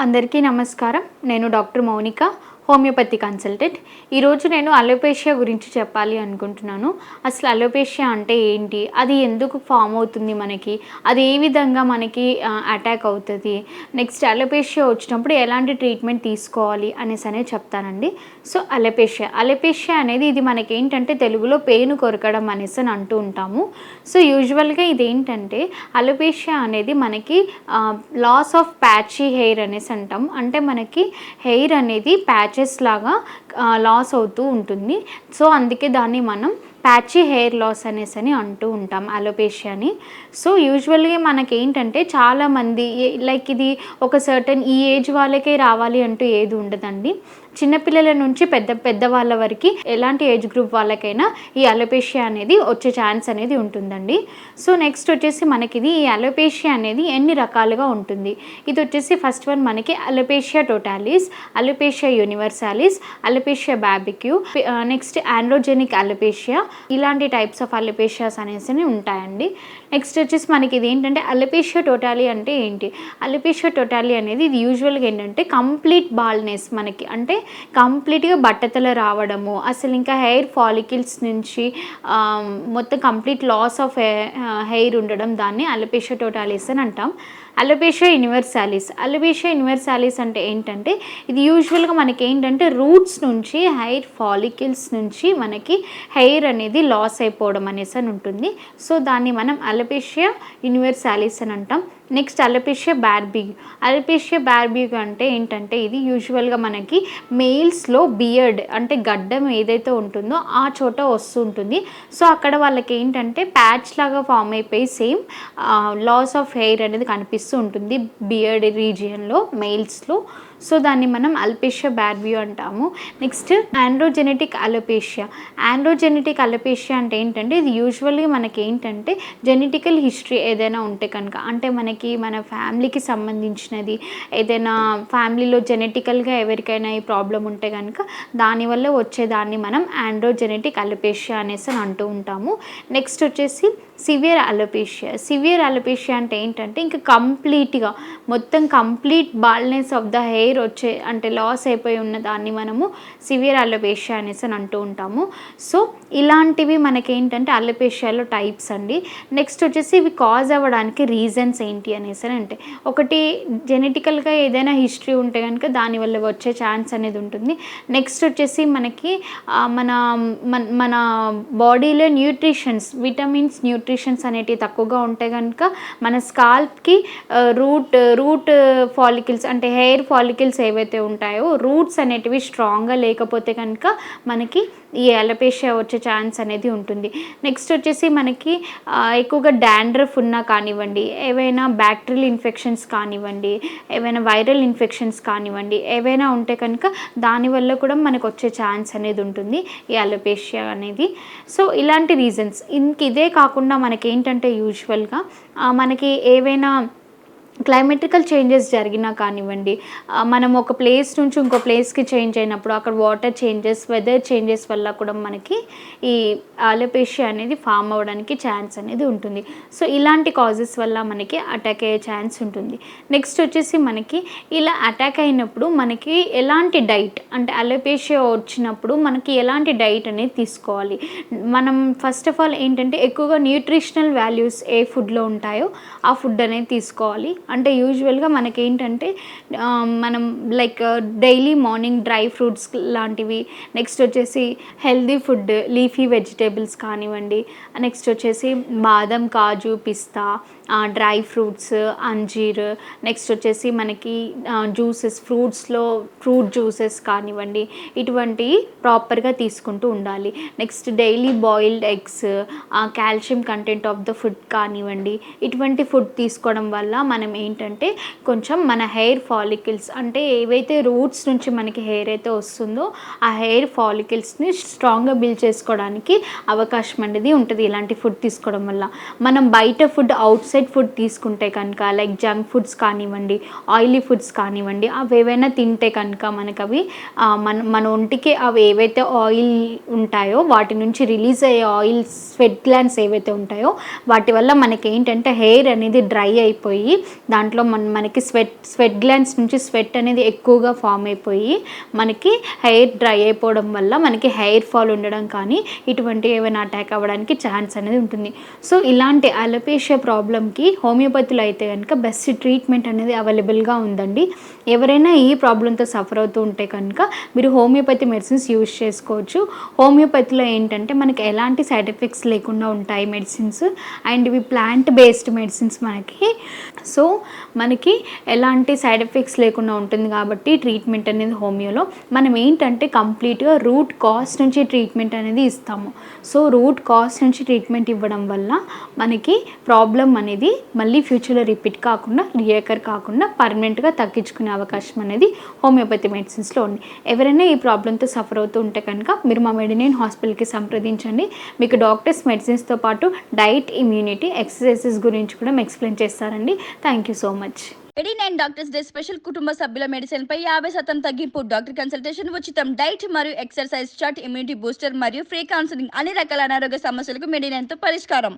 అందరికీ నమస్కారం. నేను డాక్టర్ మౌనిక. Homeopathy consultant. ఈరోజు నేను అలోపేషియా గురించి చెప్పాలి అనుకుంటున్నాను. అసలు అలోపేషియా అంటే ఏంటి? అది ఎందుకు ఫామ్ అవుతుంది మనకి? అది ఏ విధంగా మనకి అటాక్ అవుతుంది? నెక్స్ట్ అలోపేషియా వచ్చినప్పుడు ఎలాంటి ట్రీట్మెంట్ తీసుకోవాలి అనేసి అనేది చెప్తానండి. So alopecia. అలోపేషియా అనేది ఇది మనకి ఏంటంటే తెలుగులో పేను కొరకడం అనేసి అని అంటూ ఉంటాము. సో యూజువల్గా ఇది ఏంటంటే అలోపేషియా అనేది మనకి లాస్ ఆఫ్ ప్యాచీ హెయిర్ అనేసి అంటాం. అంటే మనకి హెయిర్ అనేది ప్యాచ్ ప్యాచెస్ లాగా లాస్ అవుతూ ఉంటుంది. సో అందుకే దాన్ని మనం ప్యాచీ హెయిర్ లాస్ అనేసి అని అంటూ ఉంటాం అలోపేషియాని సో యూజువల్గా మనకి ఏంటంటే చాలామంది లైక్ ఇది ఒక సర్టన్ ఈ ఏజ్ వాళ్ళకే రావాలి అంటూ ఏది ఉండదండి. చిన్నపిల్లల నుంచి పెద్ద పెద్ద వాళ్ళ వరకు ఎలాంటి ఏజ్ గ్రూప్ వాళ్ళకైనా ఈ అలోపేషియా అనేది వచ్చే ఛాన్స్ అనేది ఉంటుందండి. సో నెక్స్ట్ వచ్చేసి మనకి ఇది ఈ అలోపేషియా అనేది ఎన్ని రకాలుగా ఉంటుంది? ఇది వచ్చేసి ఫస్ట్ వన్ మనకి alopecia totalis alopecia universalis alopecia barbecue next androgenic alopecia ఇలాంటి టైప్స్ ఆఫ్ అలోపేషియాస్ అనేసి ఉంటాయండి. నెక్స్ట్ వచ్చేసి మనకి ఇది ఏంటంటే అలోపేషియా టోటాలి అంటే ఏంటి? అలోపేషియా టోటాలి అనేది ఇది యూజువల్గా ఏంటంటే కంప్లీట్ బాల్నెస్ మనకి అంటే కంప్లీట్గా బట్టతల రావడము అసలు ఇంకా హెయిర్ ఫాలికిల్స్ నుంచి మొత్తం కంప్లీట్ లాస్ ఆఫ్ హెయిర్ ఉండడం దాన్ని అలపేషియా టోటాలిస్ అని అంటాం. అలపేషియా యూనివర్సాలిస్ అలపేషియా యూనివర్సాలిస్ అంటే ఏంటంటే ఇది యూజువల్గా మనకి ఏంటంటే రూట్స్ నుంచి హెయిర్ ఫాలికిల్స్ నుంచి మనకి హెయిర్ అనేది లాస్ అయిపోవడం అనేసి అని ఉంటుంది. సో దాన్ని మనం అలపేషియా యూనివర్సాలిస్ అని అంటాం. నెక్స్ట్ అలపేషియా బార్బిగ్. అలపేషియా బార్బిగ్ అంటే ఏంటంటే ఇది యూజువల్గా మనకి మెయిల్స్లో బియర్డ్ అంటే గడ్డం ఏదైతే ఉంటుందో ఆ చోట వస్తుంటుంది. సో అక్కడ వాళ్ళకి ఏంటంటే ప్యాచ్ లాగా ఫామ్ అయిపోయి సేమ్ లాస్ ఆఫ్ హెయిర్ అనేది కనిపిస్తూ ఉంటుంది బియర్డ్ రీజియన్లో మెయిల్స్లో. సో దాన్ని మనం అల్పేషియా బ్యార్బియో అంటాము. Next androgenetic alopecia androgenetic alopecia అంటే ఏంటంటే ఇది యూజువల్గా మనకి ఏంటంటే జెనెటికల్ హిస్టరీ ఏదైనా ఉంటే కనుక అంటే మనకి మన ఫ్యామిలీకి సంబంధించినది ఏదైనా ఫ్యామిలీలో జెనెటికల్గా ఎవరికైనా ఈ ప్రాబ్లం ఉంటే కనుక దానివల్ల వచ్చేదాన్ని మనం ఆండ్రోజెనెటిక్ అలోపేషియా అనేసి అని అంటూ ఉంటాము. నెక్స్ట్ వచ్చేసి సివియర్ అలోపేషియా సివియర్ అలోపేషియా అంటే ఏంటంటే ఇంకా కంప్లీట్గా మొత్తం complete baldness of the hair వచ్చే అంటే లాస్ అయిపోయి ఉన్న దాన్ని మనము సివియర్ అలోపేషియా అనేసి అని అంటూ ఉంటాము. సో ఇలాంటివి మనకి ఏంటంటే అలోపేషియాలో టైప్స్ అండి. నెక్స్ట్ వచ్చేసి ఇవి కాజ్ అవ్వడానికి రీజన్స్ ఏంటి అనేసి అని అంటే ఒకటి జెనెటికల్గా ఏదైనా హిస్టరీ ఉంటే కనుక దానివల్ల వచ్చే ఛాన్స్ అనేది ఉంటుంది. నెక్స్ట్ వచ్చేసి మనకి మన మన- మన బాడీలో న్యూట్రిషన్స్ విటమిన్స్ న్యూట్రిషన్స్ అనేటివి తక్కువగా ఉంటే కనుక మన స్కాల్ప్కి రూట్ రూట్ ఫాలికిల్స్ అంటే హెయిర్ ఫాలికిల్స్ ఏవైతే ఉంటాయో రూట్స్ అనేటివి స్ట్రాంగ్గా లేకపోతే కనుక మనకి ఈ అలపేషియా వచ్చే ఛాన్స్ అనేది ఉంటుంది. నెక్స్ట్ వచ్చేసి మనకి ఎక్కువగా డాండ్రఫ్ ఉన్నా కానివ్వండి ఏవైనా బ్యాక్టీరియల్ ఇన్ఫెక్షన్స్ కానివ్వండి ఏవైనా వైరల్ ఇన్ఫెక్షన్స్ కానివ్వండి ఏవైనా ఉంటే కనుక దానివల్ల కూడా మనకు వచ్చే ఛాన్స్ అనేది ఉంటుంది ఈ అలోపేషియా అనేది. సో ఇలాంటి రీజన్స్. ఇంక ఇదే కాకుండా మనకి ఏంటంటే యూజువల్గా మనకి ఏవైనా క్లైమెటికల్ చేంజెస్ జరిగినా కానివ్వండి మనం ఒక ప్లేస్ నుంచి ఇంకో ప్లేస్కి చేంజ్ అయినప్పుడు అక్కడ వాటర్ చేంజెస్ వెదర్ చేంజెస్ వల్ల కూడా మనకి ఈ ఆలోపేషియా అనేది ఫామ్ అవ్వడానికి ఛాన్స్ అనేది ఉంటుంది. సో ఇలాంటి కాజెస్ వల్ల మనకి అటాక్ అయ్యే ఛాన్స్ ఉంటుంది. నెక్స్ట్ వచ్చేసి మనకి ఇలా అటాక్ అయినప్పుడు మనకి ఎలాంటి డైట్ అంటే అలోపేషియా వచ్చినప్పుడు మనకి ఎలాంటి డైట్ అనేది తీసుకోవాలి? మనం ఫస్ట్ ఆఫ్ ఆల్ ఏంటంటే ఎక్కువగా న్యూట్రిషనల్ వాల్యూస్ ఏ ఫుడ్లో ఉంటాయో ఆ ఫుడ్ అనేది తీసుకోవాలి. అంటే యూజువల్గా మనకేంటంటే మనం like daily morning dry fruits లాంటివి నెక్స్ట్ వచ్చేసి హెల్దీ ఫుడ్ లీఫీ వెజిటేబుల్స్ కానివ్వండి నెక్స్ట్ వచ్చేసి బాదం కాజు పిస్తా డ్రై ఫ్రూట్స్ అంజీర్ నెక్స్ట్ వచ్చేసి మనకి జ్యూసెస్ ఫ్రూట్స్లో ఫ్రూట్ జ్యూసెస్ కానివ్వండి ఇటువంటి ప్రాపర్గా తీసుకుంటూ ఉండాలి. Next daily boiled eggs calcium content of the food కానివ్వండి ఇటువంటి ఫుడ్ తీసుకోవడం వల్ల మనం ఏంటంటే కొంచెం మన హెయిర్ ఫాలికిల్స్ అంటే ఏవైతే రూట్స్ నుంచి మనకి హెయిర్ అయితే వస్తుందో ఆ హెయిర్ ఫాలికిల్స్ని స్ట్రాంగ్గా బిల్డ్ చేసుకోవడానికి అవకాశం అనేది ఉంటుంది ఇలాంటి ఫుడ్ తీసుకోవడం వల్ల. మనం బయట ఫుడ్ అవుట్ అవుట్సైడ్ ఫుడ్ తీసుకుంటే కనుక లైక్ జంక్ ఫుడ్స్ కానివ్వండి ఆయిలీ ఫుడ్స్ కానివ్వండి అవి ఏవైనా తింటే కనుక మనకు అవి మన మన ఒంటికి అవి ఏవైతే ఆయిల్ ఉంటాయో వాటి నుంచి రిలీజ్ అయ్యే ఆయిల్ స్వెట్ గ్లాండ్స్ ఏవైతే ఉంటాయో వాటి వల్ల మనకి ఏంటంటే హెయిర్ అనేది డ్రై అయిపోయి దాంట్లో మన మనకి స్వెట్ స్వెట్ గ్లాండ్స్ నుంచి స్వెట్ అనేది ఎక్కువగా ఫామ్ అయిపోయి మనకి హెయిర్ డ్రై అయిపోవడం వల్ల మనకి హెయిర్ ఫాల్ ఉండడం కానీ ఇటువంటి ఏమైనా అటాక్ అవ్వడానికి ఛాన్స్ అనేది ఉంటుంది. సో ఇలాంటి అలోపేషియా ప్రాబ్లమ్కి హోమియోపతిలో అయితే కనుక బెస్ట్ ట్రీట్మెంట్ అనేది అవైలబుల్గా ఉందండి. ఎవరైనా ఈ ప్రాబ్లంతో సఫర్ అవుతూ ఉంటే కనుక మీరు హోమియోపతి మెడిసిన్స్ యూజ్ చేసుకోవచ్చు. హోమియోపతిలో ఏంటంటే మనకి ఎలాంటి సైడ్ ఎఫెక్ట్స్ లేకుండా ఉంటాయి మెడిసిన్స్ అండ్ ఇవి ప్లాంట్ బేస్డ్ మెడిసిన్స్ మనకి. సో మనకి ఎలాంటి సైడ్ ఎఫెక్ట్స్ లేకుండా ఉంటుంది కాబట్టి ట్రీట్మెంట్ అనేది హోమియోలో. మనం ఏంటంటే కంప్లీట్గా రూట్ కాస్ట్ నుంచి ట్రీట్మెంట్ అనేది ఇస్తాము. సో రూట్ కాస్ట్ నుంచి ట్రీట్మెంట్ ఇవ్వడం వల్ల మనకి ప్రాబ్లం అనేది మళ్ళీ ఫ్యూచర్లో రిపీట్ కాకుండా రియేకర్ కాకుండా పర్మనెంట్గా తగ్గించుకునే అవకాశం అనేది హోమియోపతి మెడిసిన్స్లో ఉంది. ఎవరైనా ఈ ప్రాబ్లంతో సఫర్ అవుతూ ఉంటే కనుక మీరు మా మెడినైన్ హాస్పిటల్కి సంప్రదించండి. మీకు డాక్టర్స్ మెడిసిన్స్తో పాటు డైట్ ఇమ్యూనిటీ ఎక్సర్సైజెస్ గురించి కూడా ఎక్స్ప్లెయిన్ చేస్తారండి. Thank you so much ఎడీ nine doctors day special కుటుంబ సభ్యుల మెడిసిన్ పై యాభై శాతం తగ్గింపు. డాక్టర్ కన్సల్టేషన్ ఉచితం. డైట్ మరియు ఎక్సర్సైజ్ చార్ట్ ఇమ్యూనిటీ బూస్టర్ మరియు ఫ్రీ కౌన్సిలింగ్ అన్ని రకాల అనారోగ్య సమస్యలకు మెడినైన్తో పరిష్కారం.